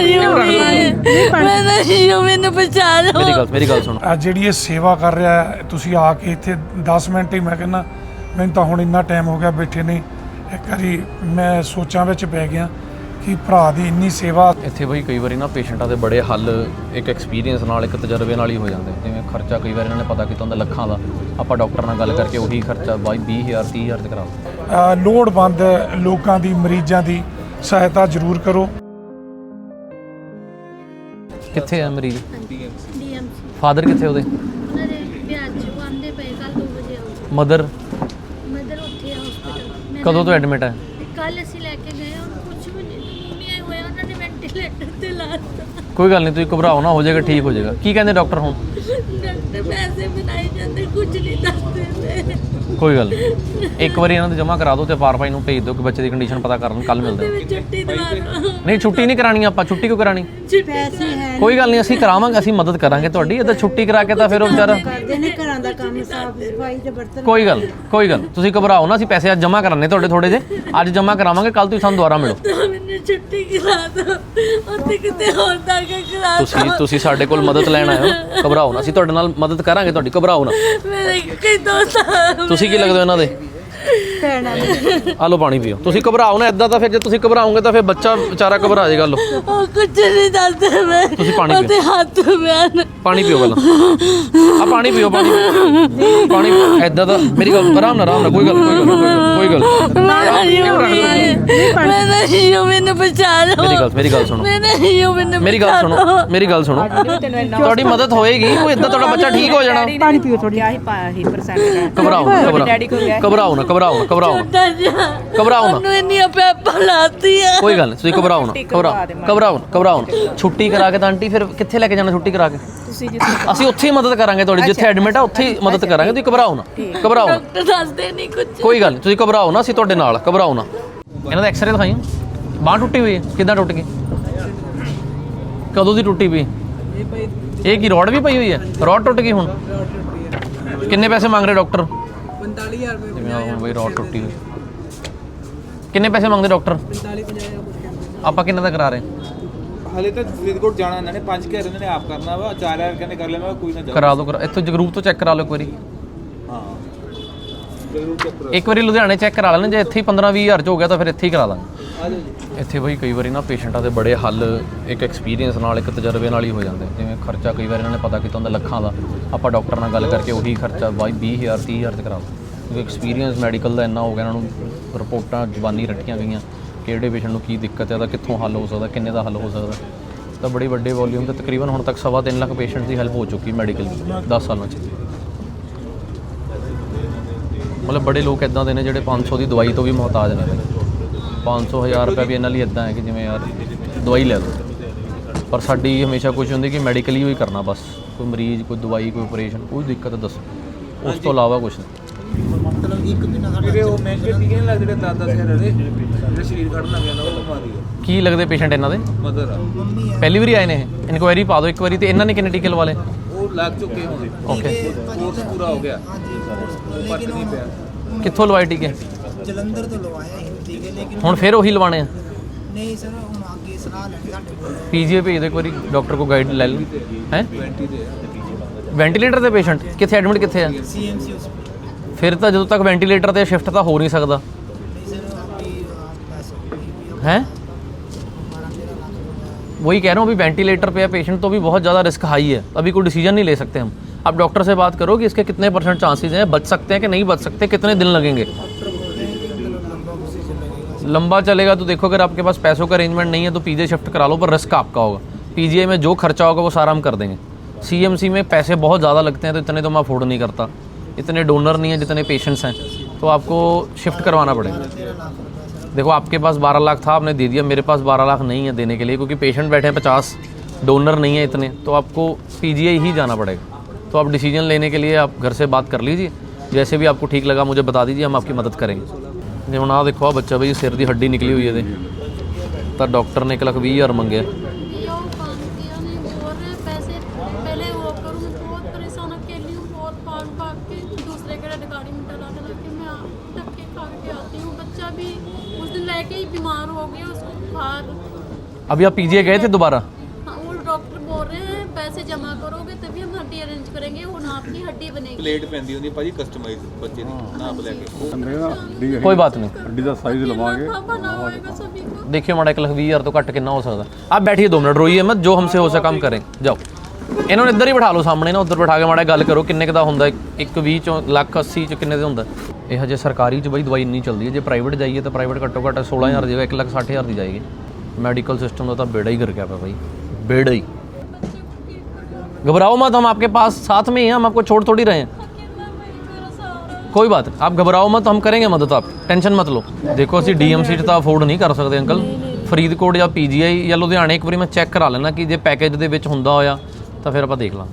ਨਹੀਂ ਮੈਂ ਨਹੀਂ ਹੂੰ ਮੈਨੂੰ ਬਚਾ ਲਓ। ਮੇਰੀ ਗੱਲ ਮੇਰੀ ਗੱਲ ਸੁਣੋ। ਆ ਜਿਹੜੀ ਇਹ ਸੇਵਾ ਕਰ ਰਿਹਾ ਹੈ, ਤੁਸੀਂ ਆ ਕੇ ਇੱਥੇ 10 ਮਿੰਟ ਹੀ ਮੈਂ ਕਹਿੰਦਾ ਮੈਨੂੰ ਤਾਂ ਹੁਣ ਇੰਨਾ ਟਾਈਮ ਹੋ ਗਿਆ ਬੈਠੇ ਨੇ ਇੱਕ ਵਾਰੀ ਮੈਂ ਸੋਚਾਂ ਵਿੱਚ ਪੈ ਗਿਆ ਕਿ ਭਰਾ ਦੀ ਇੰਨੀ ਸੇਵਾ ਇੱਥੇ ਬਈ ਕਈ ਵਾਰੀ ਨਾ ਪੇਸ਼ੈਂਟਾਂ ਦੇ ਬੜੇ ਹੱਲ ਇੱਕ ਐਕਸਪੀਰੀਅੰਸ ਨਾਲ ਇੱਕ ਤਜਰਬੇ ਨਾਲ ਹੀ ਹੋ ਜਾਂਦੇ ਜਿਵੇਂ ਖਰਚਾ ਕਈ ਵਾਰ ਇਹਨਾਂ ਨੇ ਪਤਾ ਕੀਤਾ ਹੁੰਦਾ ਲੱਖਾਂ ਦਾ। ਆਪਾਂ ਡਾਕਟਰ ਨਾਲ ਗੱਲ ਕਰਕੇ ਉਹੀ ਖਰਚਾ ਬਾਈ 20000 30000 ਤੇ ਕਰਾ ਦਿੰਦੇ ਅ, ਲੋੜਵੰਦ ਲੋਕਾਂ ਦੀ ਮਰੀਜ਼ਾਂ ਦੀ ਸਹਾਇਤਾ ਜ਼ਰੂਰ ਕਰੋ। ਕਿੱਥੇ ਆ ਮਰੀਜ਼ ਡੀਐਮਸੀ ਫਾਦਰ ਕਿੱਥੇ ਉਹਦੇ? ਉਹਨਾਂ ਦੇ ਵਿਆਹ ਚ ਉਹ ਆਉਂਦੇ ਪਏ ਕੱਲ 2 ਵਜੇ ਆਉ ਮਦਰ ਮਦਰ ਉੱਥੇ ਆ ਹਸਪੀਟਲ ਕਦੋਂ ਤੋਂ ਐਡਮਿਟ ਹੈ ਕੱਲ ਅਸੀਂ ਲੈ ਕੇ ਗਏ ਉਹਨੂੰ ਕੁਝ ਵੀ ਨਹੀਂ ਨਹੀਂ ਹੋਇਆ ਉਹਨਾਂ ਨੇ ਵੈਂਟੀਲੇਟਰ ਤੇ ਲਾਤਾ ਕੋਈ ਗੱਲ ਨਹੀਂ ਤੁਸੀਂ ਘਬਰਾਓ ਨਾ ਹੋ ਜਾਏਗਾ ਠੀਕ ਹੋ ਜਾਏਗਾ। ਕੀ ਕਹਿੰਦੇ ਡਾਕਟਰ ਹੁਣ? ਡਾਕਟਰ ਪੈਸੇ ਬਣਾਈ ਜਾਂਦੇ ਕੁਝ ਨਹੀਂ ਦੱਸਦੇ ਨੇ ਕੋਈ ਗੱਲ ਨਹੀਂ। ਇੱਕ ਵਾਰੀ ਇਹਨਾਂ ਦੇ ਜਮ੍ਹਾਂ ਕਰਾ ਦਿਓ ਤੇ ਪਾਰ ਭਾਈ ਨੂੰ ਭੇਜ ਦਿਓ ਕਿ ਬੱਚੇ ਦੀ ਕੰਡੀਸ਼ਨ ਪਤਾ ਕਰਨ ਕੱਲ ਮਿਲਦੇ ਤੇ ਛੁੱਟੀ ਦਵਾ ਦਿਓ। ਨਹੀਂ ਛੁੱਟੀ ਨਹੀਂ ਕਰਾਣੀ ਆਪਾਂ ਛੁੱਟੀ ਕਿਉਂ ਕਰਾਣੀ? ਪੈਸੇ ਹੈ ਕੋਈ ਗੱਲ ਨਹੀਂ ਅਸੀਂ ਕਰਾਵਾਂਗੇ ਅਸੀਂ ਮਦਦ ਕਰਾਂਗੇ ਤੁਹਾਡੀ। ਇਹਦਾ ਛੁੱਟੀ ਕਰਾ ਕੇ ਤਾਂ ਫਿਰ ਉਹ ਵਿਚਾਰਾ ਕਰਦੇ ਨੇ ਘਰਾਂ ਦਾ ਕੰਮ ਸਾਫ਼ ਸਫ਼ਾਈ ਤੇ ਬਰਤਨ। ਕੋਈ ਗੱਲ ਕੋਈ ਗੱਲ ਤੁਸੀਂ ਘਬਰਾਓ ਨਾ ਅਸੀਂ ਪੈਸੇ ਅੱਜ ਜਮ੍ਹਾਂ ਕਰਾਣੇ ਤੁਹਾਡੇ ਥੋੜੇ ਜੇ ਅੱਜ ਜਮ੍ਹਾਂ ਕਰਾਵਾਂਗੇ ਕੱਲ ਤੁਸੀਂ ਸਾਨੂੰ ਦੁਬਾਰਾ ਮਿਲੋ। ਤਾਂ ਮੈਨੂੰ ਛੁੱਟੀ ਕਰਾ ਦਿਓ। ਉੱਥੇ ਕਿਤੇ ਹੋਰ ਤਾਂ ਕਿ ਕਰਾ ਤੁਸੀਂ ਤੁਸੀਂ ਸਾਡੇ ਕੋਲ ਮਦਦ ਲੈਣ ਆਏ ਹੋ। ਘਬਰਾਓ ਨਾ ਅਸੀਂ ਤੁਹਾਡੇ ਨਾਲ ਮਦਦ ਕਰਾਂਗੇ ਤੁਹਾਡੀ ਘਬਰਾਓ ਨਾ। ਮੇਰੇ ਕਈ ਦੋਸਤ ਆ। ਤੁਸੀਂ ਕੀ ਲੱਗਦੇ ਹੋ ਇਹਨਾਂ ਦੇ? ਭੈਣਾਂ ਆ ਲਓ ਪਾਣੀ ਪੀਓ। ਤੁਸੀਂ ਘਬਰਾਓ ਨਾ ਇਦਾਂ ਤਾਂ ਫਿਰ ਜੇ ਤੁਸੀਂ ਘਬਰਾਓਗੇ ਤਾਂ ਫਿਰ ਬੱਚਾ ਵਿਚਾਰਾ ਘਬਰਾ ਜਾਏਗਾ ਉਹ ਕੁਝ ਨਹੀਂ ਦੱਸਦੇ ਮੈਂ। ਤੁਸੀਂ ਪਾਣੀ ਪੀਓ। ਉਹਦੇ ਹੱਥ ਬਿਆਨ ਪਾਣੀ ਪੀਓ ਪਹਿਲਾਂ। ਆ ਪਾਣੀ ਪੀਓ ਪਾਣੀ ਪੀਓ। ਪਾਣੀ ਐਦਾਂ ਦਾ ਮੇਰੀ ਗੱਲ ਆਰਾਮ ਨਾਲ ਆਰਾਮ ਨਾਲ ਕੋਈ ਗੱਲ ਕੋਈ ਗੱਲ ਕੋਈ ਗੱਲ ਮੈਂ ਨਹੀਂ ਹੂੰ ਮੈਂ ਨਹੀਂ ਹੂੰ ਮੈਨੂੰ ਬਚਾ ਲਓ ਮੇਰੀ ਗੱਲ ਮੇਰੀ ਗੱਲ ਸੁਣੋ। ਮੈਂ ਨਹੀਂ ਹੂੰ ਮੈਨੂੰ ਮੇਰੀ ਗੱਲ ਸੁਣੋ ਮੇਰੀ ਗੱਲ ਸੁਣੋ। ਤੁਹਾਡੀ ਮਦਦ ਹੋਏਗੀ ਕੋਈ ਇਦਾਂ ਤੁਹਾਡਾ ਬੱਚਾ ਠੀਕ ਹੋ ਜਾਣਾ। ਪਾਣੀ ਪੀਓ ਥੋੜੀ ਕਿਆ ਹੀ ਪਾਇਆ ਸੀ ਪਰਸੈਂਟ ਘਬਰਾਓ ਨਾ ਘਬਰਾਓ। ਡੈਡੀ ਕੋਲ ਗਿਆ ਘਬਰਾਓ ਨਾ ਘਬਰਾਓ ਨਾ ਘਬਰਾਓ ਨਾ। ਘਬਰਾਓ ਨਾ। ਉਹਨੂੰ ਇੰਨੀਆਂ ਪੈਪਾਂ ਲਾਤੀਆਂ। ਕੋਈ ਗੱਲ ਨਹੀਂ ਤੁਸੀਂ ਘਬਰਾਓ ਨਾ ਘਬਰਾਓ ਘਬਰਾਓ ਨਾ ਘਬਰਾਓ ਨਾ ਛੁੱਟੀ ਕਰਾ ਕੇ ਤਾਂ ਆਂਟੀ ਫਿਰ ਕਿੱਥੇ ਲੈ ਕੇ ਜਾਣਾ ਛੁੱਟੀ ਕਰਾ ਕੇ? ਤੁਸੀਂ ਜਿਸ ਅਸੀਂ ਉੱਥੇ ਹੀ ਮਦਦ ਕਰਾਂਗੇ ਤੁਹਾਡੀ ਜਿੱਥੇ ਐਡਮਿਟ ਆ ਉੱਥੇ ਹੀ ਮਦਦ ਕਰਾਂਗੇ। ਤੁਸੀਂ ਘਬਰਾਓ ਨਾ ਘਬਰਾਓ ਨਾ। ਡਾਕਟਰ ਦੱਸਦੇ ਨਹੀਂ ਕੁਝ ਕੋਈ ਗੱਲ ਨਹੀਂ ਤੁਸੀਂ ਘਬਰਾਓ ਨਾ ਅਸੀਂ ਤੁਹਾਡੇ ਨਾਲ ਘਬਰਾਓ ਨਾ। ਇਹਨਾਂ ਦਾ ਐਕਸਰੇ ਦਿਖਾਈਓ। ਬਾਂਹ ਟੁੱਟੀ ਹੋਈ ਹੈ ਕਿੱਦਾਂ ਟੁੱਟ ਗਈ? ਕਦੋਂ ਦੀ ਟੁੱਟੀ ਪਈ? ਇਹ ਕੀ ਰੋਡ ਵੀ ਪਈ ਹੋਈ ਹੈ? ਰੋਡ ਟੁੱਟ ਗਈ ਹੁਣ? ਕਿੰਨੇ ਪੈਸੇ ਮੰਗ ਰਹੇ ਡਾਕਟਰ? 45000 ਰੁਪਏ ਜਿਵੇਂ ਬਈ ਰੋਡ ਟੁੱਟੀ ਹੋਈ। ਕਿੰਨੇ ਪੈਸੇ ਮੰਗਦੇ ਡਾਕਟਰ? 45 ਆਪਾਂ ਕਿੰਨੇ ਦਾ ਕਰਾ ਰਹੇ? ਹਲੇ ਤਾਂ ਫਰੀਦਕੋਟ ਜਾਣਾ ਇਹਨਾਂ ਨੇ ਪੰਜ ਘਰ ਇਹਨਾਂ ਨੇ ਆਪ ਕਰਨਾ ਵਾ ਚਾਰ ਹਜ਼ਾਰ ਕਹਿੰਦੇ ਕਰ ਲੈ ਮੈਂ ਕਿਹਾ ਕੋਈ ਨਾ ਜਾ ਕਰਾ ਦਿਓ ਕਰਾ ਇੱਥੋਂ ਜਗਰੂਪ ਤੋਂ ਚੈੱਕ ਕਰਾ ਲਓ ਇੱਕ ਵਾਰੀ। ਹਾਂ। ਜ਼ਰੂਰ ਚੈੱਕ ਕਰੋ ਇੱਕ ਵਾਰੀ ਲੁਧਿਆਣੇ ਚੈੱਕ ਕਰਾ ਲੈਣ ਜੇ ਇੱਥੇ ਹੀ 15 20 ਹਜ਼ਾਰ ਚ ਹੋ ਗਿਆ ਤਾਂ ਫਿਰ ਇੱਥੇ ਹੀ ਕਰਾ ਦਾਂਗੇ ਆ ਜਾਓ ਜੀ। ਇੱਥੇ ਬਈ ਕਈ ਵਾਰੀ ਨਾ ਪੇਸ਼ੈਂਟਾਂ ਦੇ ਬੜੇ ਹੱਲ ਇੱਕ ਐਕਸਪੀਰੀਅੰਸ ਨਾਲ ਇੱਕ ਤਜਰਬੇ ਨਾਲ ਹੀ ਹੋ ਜਾਂਦੇ ਜਿਵੇਂ ਖਰਚਾ ਕਈ ਵਾਰ ਇਹਨਾਂ ਨੇ ਪਤਾ ਕੀਤਾ ਹੁੰਦਾ ਲੱਖਾਂ ਦਾ। ਆਪਾਂ ਡਾਕਟਰ ਨਾਲ ਗੱਲ ਕਰਕੇ ਉਹੀ ਖਰਚਾ ਬਾਈ 20000 30000 ਤੇ ਕਰਾ ਦਿੰਦੇ ਕਿਉਂਕਿ ਐਕਸਪੀਰੀਅੰਸ ਮੈਡੀਕਲ ਦਾ ਇੰਨਾ ਹੋ ਗਿਆ ਇਹਨਾਂ ਨੂੰ ਰਿਪੋਰਟਾਂ ਜ਼ਬਾਨੀ ਰੱਖੀਆਂ ਗਈਆਂ। ਕਿਹੜੇ ਪੇਸ਼ੈਂਟ ਨੂੰ ਕੀ ਦਿੱਕਤ ਹੈ ਦਾ ਕਿੱਥੋਂ ਹੱਲ ਹੋ ਸਕਦਾ ਕਿੰਨੇ ਦਾ ਹੱਲ ਹੋ ਸਕਦਾ। ਤਾਂ ਬੜੀ ਵੱਡੇ ਵੋਲਿਊਮ ਤੇ ਤਕਰੀਬਨ ਹੁਣ ਤੱਕ ਸਵਾ ਤਿੰਨ ਲੱਖ ਪੇਸ਼ੈਂਟ ਦੀ ਹੈਲਪ ਹੋ ਚੁੱਕੀ ਮੈਡੀਕਲ 10 ਸਾਲਾਂ 'ਚ। ਮਤਲਬ ਬੜੇ ਲੋਕ ਇਦਾਂ ਦੇ ਨੇ ਜਿਹੜੇ 500 ਦੀ ਦਵਾਈ ਤੋਂ ਵੀ ਮੁਹਤਾਜ ਨੇ। 500 ਹਜ਼ਾਰ ਰੁਪਏ ਵੀ ਇਹਨਾਂ ਲਈ ਇਦਾਂ ਹੈ ਕਿ ਜਿਵੇਂ ਯਾਰ ਦਵਾਈ ਲੈ ਲਓ। ਪਰ ਸਾਡੀ ਹਮੇਸ਼ਾ ਕੋਸ਼ਿਸ਼ ਹੁੰਦੀ ਕਿ ਮੈਡੀਕਲੀ ਹੀ ਕਰਨਾ ਬਸ। ਕੋਈ ਮਰੀਜ਼ ਕੋਈ ਦਵਾਈ ਕੋਈ ਆਪਰੇਸ਼ਨ ਕੋਈ ਦਿੱਕਤ ਦੱਸੋ। ਉਸ ਤੋਂ ਇਲਾਵਾ ਕੁਝ ਨਹੀਂ। ਵੀਰੇ ਉਹ ਮਹਿੰਗੇ ਟੀਕੇ ਨਹੀਂ ਲੱਗਦੇ ਜਿਹੜੇ 10 ਹਜ਼ਾਰ ਜਿਹੜੇ ਸਰੀਰ ਕੱਢਣ ਲੱਗ ਜਾਂਦਾ ਉਹ ਬਿਮਾਰੀ ਹੈ ਕੀ ਲੱਗਦੇ ਪੇਸ਼ੈਂਟ ਇਹਨਾਂ ਦੇ? ਮਦਰ ਆ। ਪਹਿਲੀ ਵਾਰੀ ਆਏ ਨੇ ਇਹ? ਇਨਕੁਆਇਰੀ ਪਾ ਦਿਓ ਇੱਕ ਵਾਰੀ ਤੇ ਇਹਨਾਂ ਨੇ ਕਿੰਨੇ ਟੀਕੇ ਲਵਾ ਲਏ ਉਹ ਲੱਗ ਚੁੱਕੇ ਹੁਣ ਓਕੇ ਕੋਰਸ ਪੂਰਾ ਹੋ ਗਿਆ। ਉਹ ਫ਼ਰਕ ਨਹੀਂ ਪਿਆ। ਕਿੱਥੋਂ ਲਵਾਏ ਟੀਕੇ? ਜਲੰਧਰ ਤੋਂ ਲਵਾਇਆ ਸੀ ਟੀਕੇ ਲੇਕਿਨ ਹੁਣ ਫਿਰ ਉਹੀ ਲਵਾਣੇ ਆ? ਨਹੀਂ ਸਰ ਹੁਣ ਅੱਗੇ ਸਲਾਹ ਲੈਣੀ ਸਾਡੇ ਕੋਲ। ਪੀਜੀਏ ਭੇਜ ਦਿਓ ਇੱਕ ਵਾਰੀ ਡਾਕਟਰ ਕੋ ਗਾਈਡ ਲੈ ਲੈਣ ਹੈ? 20 ਦੇ ਵੈਂਟੀਲੇਟਰ ਤੇ ਪੇਸ਼ੈਂਟ ਕਿੱਥੇ ਐਡਮਿਟ ਕਿੱਥੇ ਆ? ਸੀਐਮਸੀ ਹਸਪੀਟਲ ਫਿਰ ਤਾਂ ਜਦੋਂ ਤੱਕ ਵੈਂਟੀਲੇਟਰ ਤੇ ਸ਼ਿਫਟ ਤਾਂ ਹੋ ਨਹੀਂ ਸਕਦਾ ਨਹੀਂ ਸਰ ਆਪਕੀ ਪੈਸੇ हैं वही कह रहा हूँ अभी वेंटिलेटर पे है पेशेंट तो भी बहुत ज़्यादा रिस्क हाई है अभी कोई डिसीजन नहीं ले सकते हम आप डॉक्टर से बात करो कि इसके कितने परसेंट चांसेस हैं बच सकते हैं कि नहीं बच सकते कितने दिन लगेंगे लंबा चलेगा तो देखो अगर आपके पास पैसों का अरेंजमेंट नहीं है तो पीजे शिफ्ट करा लो पर रिस्क आपका होगा पीजीआई में जो खर्चा होगा वो सारा हम कर देंगे सीएमसी में पैसे बहुत ज़्यादा लगते हैं तो इतने तो मैं अफोर्ड नहीं करता इतने डोनर नहीं है जितने पेशेंट्स हैं तो आपको शिफ्ट करवाना पड़ेगा देखो आपके पास 12 लाख था आपने दे दिया मेरे पास 12 लाख नहीं है देने के लिए क्योंकि पेशेंट बैठे हैं 50 डोनर नहीं है इतने तो आपको पीजीआई ही जाना पड़ेगा तो आप डिसीजन लेने के लिए आप घर से बात कर लीजिए जैसे भी आपको ठीक लगा मुझे बता दीजिए हम आपकी मदद करेंगे ਜੇ ਹੁਣ ਆਹ ਦੇਖੋ ਆ ਬੱਚਾ ਬਈ ਸਿਰ ਦੀ ਹੱਡੀ ਨਿਕਲੀ ਹੋਈ ਇਹਦੇ ਤਾਂ ਡਾਕਟਰ ਨੇ 1 ਲੱਖ 20 ਹਜ਼ਾਰ ਮੰਗਿਆ धक्के खा के आती हूँ बच्चा भी उस दिन लेके ही बीमार हो गया उसको बुखार अभी आप पीजीआई गए थे दोबारा हाँ वो डॉक्टर बोल रहे हैं पैसे जमा करोगे तभी हम हड्डी अरेंज करेंगे वो नाप की हड्डी बनेगी ਪਲੇਟ ਪੈਂਦੀ ਹੁੰਦੀ ਭਾਜੀ ਕਸਟਮਾਈਜ਼ ਬੱਚੇ ਦੀ ਨਾਪ ਲੈ ਕੇ कोई बात नहीं ਹੱਡੀ ਦਾ ਸਾਈਜ਼ ਲਵਾਂਗੇ हाँ, बना होएगा सभी को देखिए माड़ा एक लख बीस हज़ार तो घट कितना हो सकता आप बैठिए दो मिनट रोइए मत जो हमसे हो सका हम करें जाओ ਇਹਨਾਂ ਨੂੰ ਇੱਧਰ ਹੀ ਬਿਠਾ ਲਓ ਸਾਹਮਣੇ ਨਾ ਉੱਧਰ ਬਿਠਾ ਕੇ ਮਾੜਾ ਗੱਲ ਕਰੋ ਕਿੰਨੇ ਕੁ ਦਾ ਹੁੰਦਾ ਇੱਕ 20 ਚੋਂ ਲੱਖ 80 ਚ ਕਿੰਨੇ ਦੇ ਹੁੰਦਾ ਇਹ ਹਜੇ ਸਰਕਾਰੀ ਚ ਬਈ ਦਵਾਈ ਨਹੀਂ ਚੱਲਦੀ ਹੈ ਜੇ ਪ੍ਰਾਈਵੇਟ ਜਾਈਏ ਤਾਂ ਪ੍ਰਾਈਵੇਟ ਘੱਟੋ ਘੱਟ 16000 ਦੀ ਜਗ੍ਹਾ 1 ਲੱਖ 60000 ਦੀ ਜਾਏਗੀ ਮੈਡੀਕਲ ਸਿਸਟਮ ਦਾ ਤਾਂ ਬੇੜਾ ਹੀ ਕਰ ਗਿਆ ਪਿਆ ਭਾਈ ਬੇੜਾ ही घबराओ मत हम आपके पास साथ में ही हैं हम आपको छोड़ थोड़ी रहे हैं ਕੋਈ ਬਾਤ ਨਹੀਂ, ਆਪ ਘਬਰਾਓ ਮਤ ਹਮ ਕਰਾਂਗੇ ਮਦਦ ਆਪ ਟੈਨਸ਼ਨ ਮਤ ਲਓ ਦੇਖੋ ਅਸੀਂ ਡੀਐਮਸੀ 'ਚ ਤਾਂ ਅਫੋਰਡ ਨਹੀਂ ਕਰ ਸਕਦੇ ਅੰਕਲ ਫਰੀਦਕੋਟ ਜਾਂ ਪੀਜੀਆਈ ਜਾਂ ਲੁਧਿਆਣੇ ਇੱਕ ਵਾਰੀ ਮੈਂ ਚੈੱਕ ਕਰਾ ਲੈਣਾ ਕਿ ਜੇ ਪੈਕੇਜ ਦੇ ਵਿੱਚ ਹੁੰਦਾ ਹੋਇਆ ਤਾਂ ਫਿਰ ਆਪਾਂ ਦੇਖ ਲਾਂ।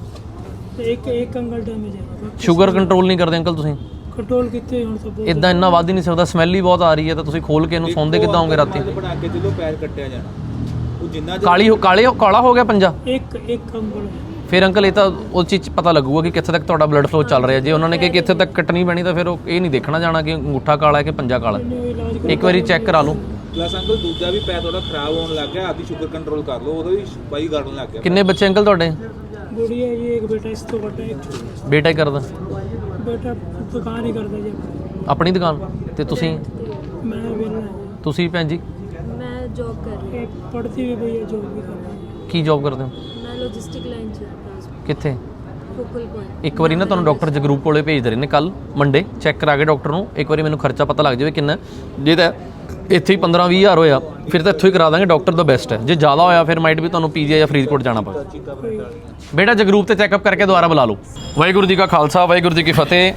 ਇੱਕ ਇੱਕ ਅੰਗਲ ਡੈਮੇਜ ਹੈ। ਸ਼ੂਗਰ ਕੰਟਰੋਲ ਨਹੀਂ ਕਰਦੇ ਅੰਕਲ ਤੁਸੀਂ? ਕੰਟਰੋਲ ਕੀਤੇ ਹੁਣ ਬਹੁਤ ਇਦਾਂ ਇੰਨਾ ਵੱਧ ਹੀ ਨਹੀਂ ਸਕਦਾ ਸਮੈਲ ਹੀ ਬਹੁਤ ਆ ਰਹੀ ਹੈ ਤਾਂ ਤੁਸੀਂ ਖੋਲ ਕੇ ਇਹਨੂੰ ਸੌਂਦੇ ਕਿੱਦਾਂ ਹੋਗੇ ਰਾਤੀ? ਬਣਾ ਕੇ ਜਦੋਂ ਪੈਰ ਕੱਟਿਆ ਜਾਣਾ। ਉਹ ਜਿੰਨਾ ਕਾਲੀ ਹੋ ਕਾਲੇ ਹੋ- ਕਾਲਾ ਹੋ ਗਿਆ ਪੰਜਾ? ਇੱਕ ਇੱਕ ਅੰਗਲ ਫਿਰ ਅੰਕਲ ਇਹ ਤਾਂ ਉਸ ਚੀਜ਼ 'ਚ ਪਤਾ ਲੱਗੂਗਾ ਕਿ ਕਿੱਥੇ ਤੱਕ ਤੁਹਾਡਾ ਬਲੱਡ ਫਲੋ ਚੱਲ ਰਿਹਾ। ਜੇ ਉਹਨਾਂ ਨੇ ਕਿਹਾ ਕਿ ਇੱਥੇ ਤੱਕ ਕੱਟਣੀ ਪੈਣੀ ਤਾਂ ਫਿਰ ਉਹ ਇਹ ਨਹੀਂ ਦੇਖਣਾ ਜਾਣਾ ਕਿ ਅੰਗੂਠਾ ਕਾਲਾ ਹੈ ਕਿ ਪੰਜਾ ਕਾਲਾ ਹੈ। ਉਹ ਇਲਾਜ ਇੱਕ ਵਾਰੀ ਚੈੱਕ ਕਰਾ ਲਓ। ਪਲੱਸ ਅੰਕਲ ਦੂਜਾ ਵੀ ਪੈ ਤੁਹਾਡਾ ਖਰਾਬ ਹੋਣ ਲੱਗ ਗਿਆ ਆਪਦੀ ਸ਼ੂਗਰ ਕੰਟਰੋਲ ਕਰ ਲਓ ਉਹਦਾ ਵੀ ਬਾਈ ਗੜਨ ਲੱਗ ਗਿਆ। ਕਿੰਨੇ ਬੱਚੇ ਅੰਕਲ ਤੁਹਾਡੇ? ਗੁੜੀਆ ਜੀ ਇੱਕ ਬੇਟਾ ਇਸ ਤੋਂ ਵੱਡਾ ਇੱਕ। ਛੋਟਾ ਬੇਟਾ ਹੀ ਕਰਦਾ? ਬੇਟਾ ਦੁਕਾਨ ਹੀ ਕਰਦਾ ਜੀ। ਆਪਣੀ ਦੁਕਾਨ? ਤੇ ਤੁਸੀਂ? ਮੈਂ ਵੇਲਾ ਤੁਸੀਂ ਭੈਣ ਜੀ? ਮੈਂ ਜੌਬ ਕਰ ਰਹੀ ਪੜ੍ਹਦੀ ਵੀ ਪਈ ਹੈ ਜੌਬ ਵੀ ਕਰ ਰਹੀ ਕੀ ਜੌਬ ਕਰਦੇ ਹੋ? ਹਾਂ। ਮੈਂ ਲੌਜਿਸਟਿਕ ਲਾਈਨ ਚ ਹਾਂ। ਕਿੱਥੇ? ਫੋਕਲ ਪੁਆਇੰਟ ਇੱਕ ਵਾਰੀ ਨਾ ਤੁਹਾਨੂੰ ਡਾਕਟਰ ਜਗਰੂਪ ਕੋਲੇ ਭੇਜ ਦੇ ਰਹੇ ਨੇ ਕੱਲ ਮੰਡੇ ਚੈੱਕ ਕਰਾ ਕੇ ਡਾਕਟਰ ਨੂੰ ਇੱਕ ਵਾਰੀ ਮੈਨੂੰ ਖਰਚਾ ਪਤਾ ਲੱਗ ਜਾਵੇ ਕਿੰਨਾ। ਹੈ। ਜੇ ਤਾਂ ਇੱਥੇ ਹੀ 15 20 ਹਜ਼ਾਰ ਹੋਇਆ, ਫਿਰ ਤਾਂ ਇੱਥੋਂ ਹੀ ਕਰਾ ਦਾਂਗੇ ਡਾਕਟਰ ਦਾ ਬੈਸਟ ਹੈ। ਜੇ ਜ਼ਿਆਦਾ ਹੋਇਆ, ਫਿਰ ਮਾਈਟ ਵੀ ਤੁਹਾਨੂੰ ਪੀਜੀਆਈ ਜਾਂ ਫਰੀਦਕੋਟ ਜਾਣਾ ਪਵੇ ਬੇਟਾ, ਜਗਰੂਪ ਤੇ ਚੈੱਕਅਪ ਕਰਕੇ ਦੁਬਾਰਾ ਬੁਲਾ ਲਓ। ਵਾਹਿਗੁਰੂ ਜੀ ਕਾ ਖਾਲਸਾ, ਵਾਹਿਗੁਰੂ ਜੀ ਕੀ ਫਤਿਹ।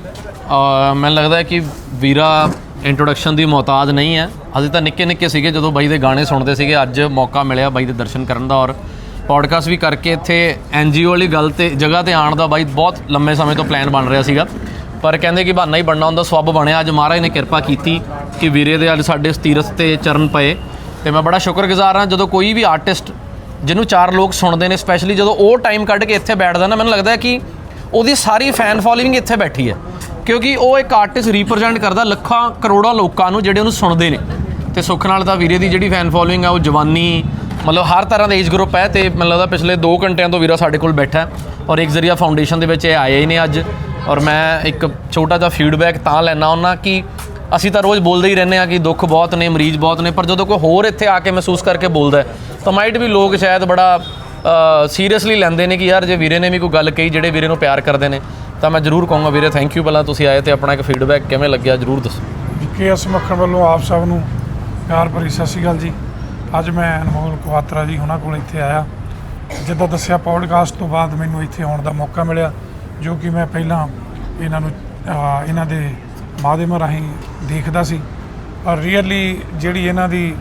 ਮੈਨੂੰ ਲੱਗਦਾ ਹੈ ਕਿ ਵੀਰਾ ਇੰਟਰੋਡਕਸ਼ਨ ਦੀ ਮੁਹਤਾਜ ਨਹੀਂ ਹੈ। ਅਸੀਂ ਤਾਂ ਨਿੱਕੇ ਨਿੱਕੇ ਸੀਗੇ, ਜਦੋਂ ਬਾਈ ਦੇ ਗਾਣੇ ਸੁਣਦੇ ਸੀਗੇ, ਅੱਜ ਮੌਕਾ ਮਿਲਿਆ ਬਾਈ ਦੇ ਦਰਸ਼ਨ ਕਰਨ ਦਾ। ਔਰ ਪੋਡਕਾਸਟ ਵੀ ਕਰਕੇ ਇੱਥੇ ਐਨਜੀਓ ਵਾਲੀ ਗੱਲ ਤੇ, ਜਗ੍ਹਾ ਤੇ ਆਉਣ ਦਾ ਬਾਈ ਬਹੁਤ ਲੰਮੇ ਸਮੇਂ ਤੋਂ ਪਲਾਨ ਬਣ ਰਿਹਾ ਸੀਗਾ। ਪਰ ਕਹਿੰਦੇ ਕਿ ਬਹਾਨਾ ਹੀ ਬਣਨਾ ਹੁੰਦਾ, ਸਵੱਬ ਬਣਿਆ। ਅੱਜ ਮਹਾਰਾਜ ਨੇ ਕਿਰਪਾ ਕੀਤੀ। ਕਿ ਵੀਰੇ ਦੇ ਅੱਜ ਸਾਡੇ ਇਸ ਤੀਰਥ ਤੇ ਚਰਨ ਪਏ। ਤੇ ਮੈਂ ਬੜਾ ਸ਼ੁਕਰਗੁਜ਼ਾਰ ਹਾਂ ਜਦੋਂ ਕੋਈ ਵੀ ਆਰਟਿਸਟ ਜਿਹਨੂੰ ਚਾਰ ਲੋਕ ਸੁਣਦੇ ਨੇ ਸਪੈਸ਼ਲੀ ਜਦੋਂ ਉਹ ਟਾਈਮ ਕੱਢ ਕੇ ਇੱਥੇ ਬੈਠਦਾ ਨਾ, ਮੈਨੂੰ ਲੱਗਦਾ ਹੈ ਕਿ ਉਹਦੀ ਸਾਰੀ ਫੈਨ ਫੋਲੋਇੰਗ ਇੱਥੇ ਬੈਠੀ ਹੈ। ਕਿਉਂਕਿ ਉਹ ਇੱਕ ਆਰਟਿਸਟ ਰਿਪਰੈਜ਼ੈਂਟ ਕਰਦਾ ਲੱਖਾਂ ਕਰੋੜਾਂ ਲੋਕਾਂ ਨੂੰ ਜਿਹੜੇ ਉਹਨੂੰ ਸੁਣਦੇ ਨੇ। ਤੇ ਸੁੱਖ ਨਾਲ ਤਾਂ ਵੀਰੇ ਦੀ ਜਿਹੜੀ ਫੈਨ ਫੋਲੋਇੰਗ ਆ, ਉਹ ਜਵਾਨੀ, ਮਤਲਬ ਹਰ ਤਰ੍ਹਾਂ ਦਾ ਏਜ ਗਰੁੱਪ ਹੈ ਤੇ ਮੈਨੂੰ ਲੱਗਦਾ ਪਿਛਲੇ 2 ਘੰਟਿਆਂ ਤੋਂ ਵੀਰਾ ਸਾਡੇ ਕੋਲ ਬੈਠਾ ਹੈ। ਔਰ ਇੱਕ ਜ਼ਰੀਆ ਫਾਊਂਡੇਸ਼ਨ ਦੇ ਵਿੱਚ ਇਹ ਆਏ ਹੀ ਨੇ ਅੱਜ। ਔਰ ਮੈਂ ਇੱਕ ਛੋਟਾ ਜਿਹਾ ਫੀਡਬੈਕ ਤਾਂ ਲੈਣਾ ਉਹਨਾਂ ਕਿ ਅਸੀਂ ਤਾਂ ਰੋਜ਼ ਬੋਲਦੇ ਹੀ ਰਹਿੰਦੇ ਆ ਕਿ ਦੁੱਖ ਬਹੁਤ ਨੇ, ਮਰੀਜ਼ ਬਹੁਤ ਨੇ, ਪਰ ਜਦੋਂ ਕੋਈ ਹੋਰ ਇੱਥੇ ਆ ਕੇ ਮਹਿਸੂਸ ਕਰਕੇ ਬੋਲਦਾ ਤਾਂ ਮਾਈਟ ਵੀ ਲੋਕ ਸ਼ਾਇਦ ਬੜਾ ਸੀਰੀਅਸਲੀ ਲੈਂਦੇ ਨੇ ਕਿ ਯਾਰ ਜੇ ਵੀਰੇ ਨੇ ਵੀ ਕੋਈ ਗੱਲ ਕਹੀ ਜਿਹੜੇ ਵੀਰੇ ਨੂੰ ਪਿਆਰ ਕਰਦੇ ਨੇ, ਤਾਂ ਮੈਂ ਜ਼ਰੂਰ ਕਹੂੰਗਾ, ਵੀਰੇ ਥੈਂਕ ਯੂ ਪਹਿਲਾਂ ਤੁਸੀਂ ਆਏ ਤੇ ਆਪਣਾ ਇੱਕ ਫੀਡਬੈਕ ਕਿਵੇਂ ਲੱਗਿਆ, ਜ਼ਰੂਰ ਦੱਸੋ। ਕੇ ਐਸ ਮੱਖਣ ਵੱਲੋਂ ਆਪ ਸਭ ਨੂੰ ਪਿਆਰ ਭਰੀ ਸਤਿ ਸ਼੍ਰੀ ਅਕਾਲ ਜੀ। ਅੱਜ ਮੈਂ ਅਨਮੋਲ ਕੁਆਤਰਾ ਜੀ ਉਹਨਾਂ ਕੋਲ ਇੱਥੇ ਆਇਆ। ਜਿੱਦਾਂ ਦੱਸਿਆ ਪੌਡਕਾਸਟ ਤੋਂ ਬਾਅਦ ਮੈਨੂੰ ਇੱਥੇ ਆਉਣ ਦਾ ਮੌਕਾ ਮਿਲਿਆ, ਜੋ ਕਿ ਮੈਂ ਪਹਿਲਾਂ ਇਹਨਾਂ ਨੂੰ ਇਹਨਾਂ ਦੇ ਮਾਧਿਅਮ ਰਾਹੀਂ ਦੇਖਦਾ ਸੀ। ਪਰ ਰੀਅਲੀ ਜਿਹੜੀ ਇਹਨਾਂ ਦੀ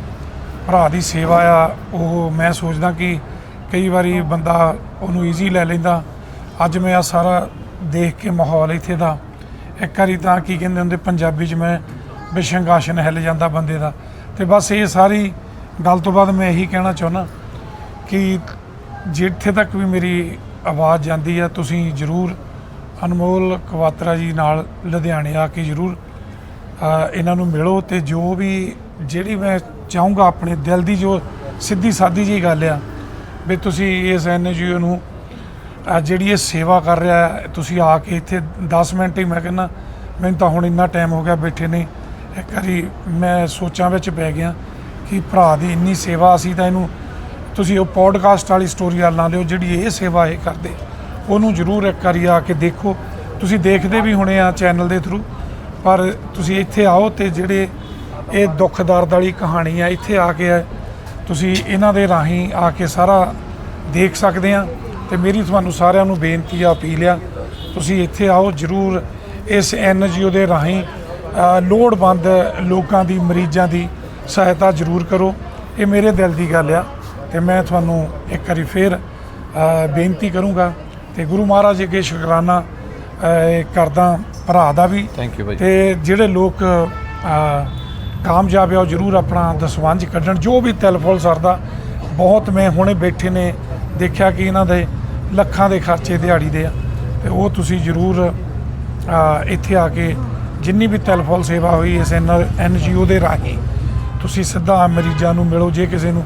ਭਰਾ ਦੀ ਸੇਵਾ ਆ, ਉਹ ਮੈਂ ਸੋਚਦਾ ਕਿ ਕਈ ਵਾਰੀ ਬੰਦਾ ਉਹਨੂੰ ਈਜ਼ੀ ਲੈ ਲੈਂਦਾ। ਅੱਜ ਮੈਂ ਆ ਸਾਰਾ ਦੇਖ ਕੇ ਮਾਹੌਲ ਇੱਥੇ ਦਾ। ਇੱਕ ਵਾਰੀ ਤਾਂ ਕੀ ਕਹਿੰਦੇ ਹੁੰਦੇ, ਪੰਜਾਬੀ 'ਚ ਮੈਂ ਵਿਸ਼ੰਗਾਸ਼ਨ ਹਿੱਲ ਜਾਂਦਾ ਬੰਦੇ ਦਾ। ਤੇ ਬਸ ਇਹ ਸਾਰੀ ਗੱਲ ਤੋਂ ਬਾਅਦ ਮੈਂ ਇਹੀ ਕਹਿਣਾ ਚਾਹੁੰਦਾ ਕਿ ਜਿੱਥੇ ਤੱਕ ਵੀ ਮੇਰੀ ਆਵਾਜ਼ ਜਾਂਦੀ ਆ, ਤੁਸੀਂ ਜਰੂਰ ਅਨਮੋਲ ਕਵਾਤਰਾ ਜੀ ਨਾਲ ਲੁਧਿਆਣੇ ਆ ਕੇ ਜਰੂਰ ਇਹਨਾਂ ਨੂੰ ਮਿਲੋ ਤੇ ਜੋ ਵੀ ਜਿਹੜੀ ਮੈਂ ਚਾਹੂੰਗਾ ਆਪਣੇ ਦਿਲ ਦੀ ਜੋ ਸਿੱਧੀ ਸਾਦੀ ਜੀ ਗੱਲ ਆ, ਵੀ ਤੁਸੀਂ ਇਸ ਐਨਜੀਓ ਨੂੰ ਜਿਹੜੀ ਇਹ ਸੇਵਾ ਕਰ ਰਿਹਾ ਤੁਸੀਂ ਆ ਕੇ ਇੱਥੇ 10 ਮਿੰਟ ਹੀ ਮੈਂ ਕਹਿੰਦਾ, ਮੈਨੂੰ ਤਾਂ ਹੁਣ ਇੰਨਾ ਟਾਈਮ ਹੋ ਗਿਆ ਬੈਠੇ ਨੇ, ਇੱਕ ਵਾਰੀ ਮੈਂ ਸੋਚਾਂ ਵਿੱਚ ਪੈ ਗਿਆ ਕਿ ਭਰਾ ਦੀ ਇੰਨੀ ਸੇਵਾ ਅਸੀਂ ਤਾਂ ਇਹਨੂੰ, ਤੁਸੀਂ ਉਹ ਪੋਡਕਾਸਟ ਵਾਲੀ ਸਟੋਰੀ ਵੱਲ ਲਾ ਲਿਓ ਜਿਹੜੀ ਇਹ ਸੇਵਾ ਇਹ ਕਰਦੇ। ਉਹਨੂੰ ਜ਼ਰੂਰ ਇੱਕ ਵਾਰੀ ਆ ਕੇ ਦੇਖੋ। ਤੁਸੀਂ ਦੇਖਦੇ ਵੀ ਹੋਣੇ ਆ ਚੈਨਲ ਦੇ ਥਰੂ ਪਰ ਤੁਸੀਂ ਇੱਥੇ ਆਓ ਤੇ ਜਿਹੜੇ ਇਹ ਦੁੱਖ ਦਰਦ ਵਾਲੀ ਕਹਾਣੀ ਆ, ਇੱਥੇ ਆ ਕੇ ਤੁਸੀਂ ਇਹਨਾਂ ਦੇ ਰਾਹੀਂ ਆ ਕੇ ਸਾਰਾ ਦੇਖ ਸਕਦੇ ਆ। ਤੇ ਮੇਰੀ ਤੁਹਾਨੂੰ ਸਾਰਿਆਂ ਨੂੰ ਬੇਨਤੀ ਆ, ਅਪੀਲ ਆ, ਤੁਸੀਂ ਇੱਥੇ ਆਓ ਜਰੂਰ ਇਸ ਐਨਜੀਓ ਦੇ ਰਾਹੀਂ ਲੋੜਵੰਦ ਲੋਕਾਂ ਦੀ, ਮਰੀਜ਼ਾਂ ਦੀ ਸਹਾਇਤਾ ਜ਼ਰੂਰ ਕਰੋ। ਇਹ ਮੇਰੇ ਦਿਲ ਦੀ ਗੱਲ ਆ ਤੇ ਮੈਂ ਤੁਹਾਨੂੰ ਇੱਕ ਵਾਰੀ ਫੇਰ ਬੇਨਤੀ ਕਰੂੰਗਾ ਤੇ ਗੁਰੂ ਮਹਾਰਾਜ ਅੱਗੇ ਸ਼ੁਕਰਾਨਾ ਕਰਦਾ ਭਰਾ ਦਾ ਵੀ। ਥੈਂਕ ਯੂ ਭਾਈ ਤੇ ਜਿਹੜੇ ਲੋਕ ਕਾਮਯਾਬ ਆ ਉਹ ਜਰੂਰ ਆਪਣਾ ਦਸਵੰਜ ਕੱਢਣ। ਜੋ ਵੀ ਤਿਲਫੁਲ ਸਰਦਾ ਬਹੁਤ ਮੈਂ ਹੁਣੇ ਬੈਠੇ ਨੇ ਦੇਖਿਆ ਕਿ ਇਹਨਾਂ ਦੇ ਲੱਖਾਂ ਦੇ ਖਰਚੇ ਦਿਹਾੜੀ ਦੇ ਆ। ਤੇ ਉਹ ਤੁਸੀਂ ਜਰੂਰ ਇੱਥੇ ਆ ਕੇ ਜਿੰਨੀ ਵੀ ਤਿਲਫੁਲ ਸੇਵਾ ਹੋਈ ਇਸ ਐਨ ਜੀ ਓ ਦੇ ਰਾਹੀਂ ਤੁਸੀਂ ਸਿੱਧਾ ਮਰੀਜ਼ਾਂ ਨੂੰ ਮਿਲੋ ਜੇ ਕਿਸੇ ਨੂੰ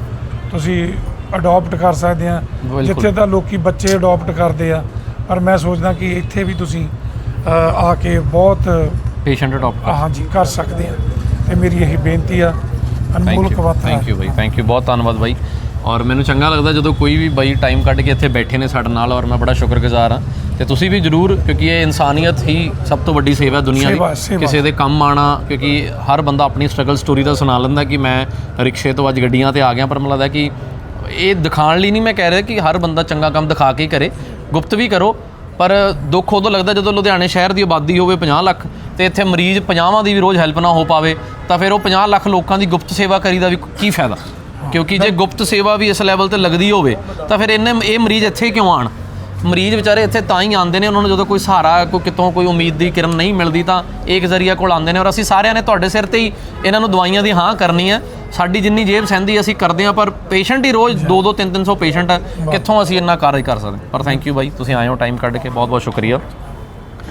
ਤੁਸੀਂ ਅਡਾਪਟ ਕਰ ਸਕਦੇ ਆ। ਜਿੱਥੇ ਤਾਂ ਲੋਕੀ ਬੱਚੇ ਅਡਾਪਟ ਕਰਦੇ ਆ। ਪਰ ਮੈਂ ਸੋਚਦਾ ਕਿ ਇੱਥੇ ਵੀ ਤੁਸੀਂ ਆ ਕੇ ਬਹੁਤ ਪੇਸ਼ੈਂਟ ਅਡਾਪਟ ਹਾਂਜੀ ਕਰ ਸਕਦੇ ਆ ਤੇ ਮੇਰੀ ਇਹ ਬੇਨਤੀ ਆ। ਅਨਮੋਲ ਯੂ ਕਵਾਤਰਾ ਥੈਂਕ ਯੂ ਬਾਈ ਥੈਂਕ ਯੂ ਬਹੁਤ ਧੰਨਵਾਦ ਬਾਈ। ਔਰ ਮੈਨੂੰ ਚੰਗਾ ਲੱਗਦਾ ਜਦੋਂ ਕੋਈ ਵੀ ਬਾਈ ਟਾਈਮ ਕੱਢ ਕੇ ਇੱਥੇ ਬੈਠੇ ਨੇ ਸਾਡੇ ਨਾਲ ਔਰ ਮੈਂ ਬੜਾ ਸ਼ੁਕਰਗੁਜ਼ਾਰ ਹਾਂ। ਤੇ ਤੁਸੀਂ ਵੀ ਜਰੂਰ ਕਿਉਂਕਿ ਇਹ ਇਨਸਾਨੀਅਤ ਹੀ ਸਭ ਤੋਂ ਵੱਡੀ ਸੇਵਾ ਦੁਨੀਆ ਦੀ। ਕਿਸੇ ਦੇ ਕੰਮ ਆਣਾ ਕਿਉਂਕਿ ਹਰ ਬੰਦਾ ਆਪਣੀ ਸਟਰਗਲ ਸਟੋਰੀ ਦਾ ਸੁਣਾ ਲੈਂਦਾ ਕਿ ਮੈਂ ਰਿਕਸ਼ੇ ਤੋਂ ਅੱਜ ਗੱਡੀਆਂ ਤੇ ਆ ਗਿਆ ਪਰ ਮੈਨੂੰ ਲੱਗਦਾ ਕਿ ਇਹ ਦਿਖਾਣ ਲਈ ਨਹੀਂ ਮੈਂ ਕਹਿ ਰਿਹਾ ਕਿ ਹਰ ਬੰਦਾ ਚੰਗਾ ਕੰਮ ਦਿਖਾ ਕੇ ਹੀ ਕਰੇ, ਗੁਪਤ ਵੀ ਕਰੋ, ਪਰ ਦੁੱਖ ਉਦੋਂ ਲੱਗਦਾ ਜਦੋਂ ਲੁਧਿਆਣੇ ਸ਼ਹਿਰ ਦੀ ਆਬਾਦੀ ਹੋਵੇ 50 ਲੱਖ ਤੇ ਇੱਥੇ ਮਰੀਜ਼ 50ਵਾਂ ਦੀ ਵੀ ਰੋਜ਼ ਹੈਲਪ ਨਾ ਹੋ ਪਾਵੇ, ਤਾਂ ਫਿਰ ਉਹ 50 ਲੱਖ ਲੋਕਾਂ ਦੀ ਗੁਪਤ ਸੇਵਾ ਕਰੀ ਦਾ ਵੀ ਕੀ ਫਾਇਦਾ? ਕਿਉਂਕਿ ਜੇ ਗੁਪਤ ਸੇਵਾ ਵੀ ਇਸ ਲੈਵਲ ਤੇ ਲੱਗਦੀ ਹੋਵੇ, ਤਾਂ ਫਿਰ ਇਹਨੇ ਇਹ ਮਰੀਜ਼ ਇੱਥੇ ਕਿਉਂ ਆਣ ਮਰੀਜ਼ ਵਿਚਾਰੇ ਇੱਥੇ ਤਾਂ ਹੀ ਆਉਂਦੇ ਨੇ, ਉਹਨਾਂ ਨੂੰ ਜਦੋਂ ਕੋਈ ਸਹਾਰਾ, ਕੋਈ ਕਿਤੋਂ ਕੋਈ ਉਮੀਦ ਦੀ ਕਿਰਨ ਨਹੀਂ ਮਿਲਦੀ ਤਾਂ ਇੱਕ ਜ਼ਰੀਆ ਕੋਲ ਆਉਂਦੇ ਨੇ ਔਰ ਅਸੀਂ ਸਾਰਿਆਂ ਨੇ ਤੁਹਾਡੇ ਸਿਰ ਤੇ ਹੀ ਇਹਨਾਂ ਨੂੰ ਦਵਾਈਆਂ ਦੀ ਹਾਂ ਕਰਨੀ ਹੈ। ਸਾਡੀ ਜਿੰਨੀ ਜੇਬ ਸਹਿੰਦੀ ਅਸੀਂ ਕਰਦੇ ਹਾਂ, ਪਰ ਪੇਸ਼ੈਂਟ ਹੀ ਰੋਜ਼ 2 2 3 300 ਪੇਸ਼ੈਂਟ ਹੈ ਕਿੱਥੋਂ ਅਸੀਂ ਇੰਨਾ ਕਾਰਜ ਕਰ ਸਕਦੇ? ਪਰ ਥੈਂਕ ਯੂ ਬਾਈ, ਤੁਸੀਂ ਆਏ ਹੋ ਟਾਈਮ ਕੱਢ ਕੇ ਬਹੁਤ ਬਹੁਤ ਸ਼ੁਕਰੀਆ।